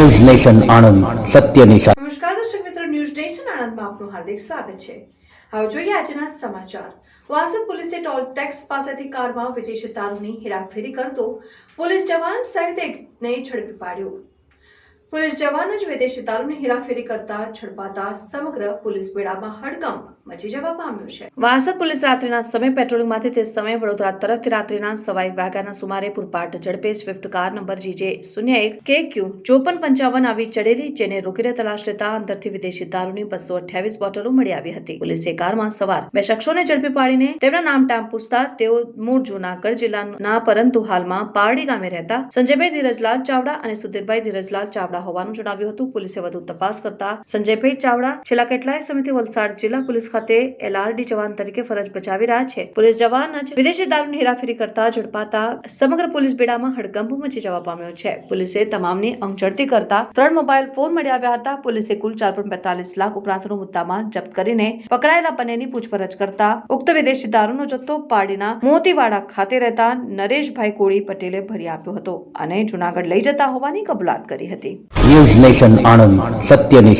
News nation Anand સત્યની સાથે નમસ્કાર, દર્શક મિત્રો, ન્યૂઝ નેશન આણંદમાં આપનું હાર્દિક સ્વાગત છે. હવે જોઈએ આજના સમાચાર. વાસદ પોલીસે ટોલ ટેક્સ પાસેથી કારમાં વિદેશી દારૂની હેરાફેરી કરતો પોલીસ જવાન સહિત એકને ઝડપી પાડ્યો. પોલીસ જવાનો જ વિદેશી દારૂની હેરાફેરી કરતા ઝડપાતા સમગ્ર પોલીસ બેડામાં હડકંપ મચી જવા પામ્યો છે. વાસદ પોલીસ રાત્રિના સમય પેટ્રોલિંગમાંથી તે સમય વડોદરા તરફથી રાત્રિના સવાઈ વાગ્યાના સુમારે પૂરપાટ ઝડપે સ્વિફ્ટ કાર નંબર જીજે શૂન્ય એક કે ક્યુ ચોપન પંચાવન આવી ચડેલી જેને રોકીને તલાશ લેતા અંદરથી વિદેશી દારૂની બસો અઠ્યાવીસ બોટલો મળી આવી હતી. પોલીસે કારમાં સવાર બે શખ્સોને ઝડપી પાડીને તેમના નામ ટામ પૂછતા તેઓ મૂળ જૂનાગઢ જિલ્લાના પરંતુ હાલમાં પારડી ગામે રહેતા સંજયભાઈ ધીરજલાલ ચાવડા અને સુધીરભાઈ ધીરજલાલ ચાવડા હોવાનું જણાવ્યું હતું. પોલીસે વધુ તપાસ કરતા સંજયભાઈ ચાવડા, છેલ્લા કેટલાય સમયથી વલસાડ જિલ્લા પોલીસ ખાતે એલઆરડી જવાન તરીકે ફરજ બજાવી રહ્યા છે. પોલીસ જવાન જ વિદેશી દારૂની હેરાફેરી કરતા ઝડપાતા સમગ્ર પોલીસ બેડામાં હડકંપ મચી જવા પામ્યો છે. પોલીસે તમામની અંગઝડતી કરતા ત્રણ મોબાઈલ ફોન મળી આવ્યા હતા. પોલીસે કુલ ચાર પોઈન્ટ બેતાલીસ લાખ ઉપરાંતનો મુદ્દામાલ જપ્ત કરીને પકડાયેલા બંનેની પૂછપરછ કરતા ઉક્ત વિદેશી દારૂનો જથ્થો પાડીના મોતીવાડા ખાતે રહેતા નરેશભાઈ કોળી પટેલે ભરી આપ્યો હતો અને જુનાગઢ લઈ જતા હોવાની કબૂલાત કરી હતી. ન્યૂઝ નેશન આણંદ સત્યની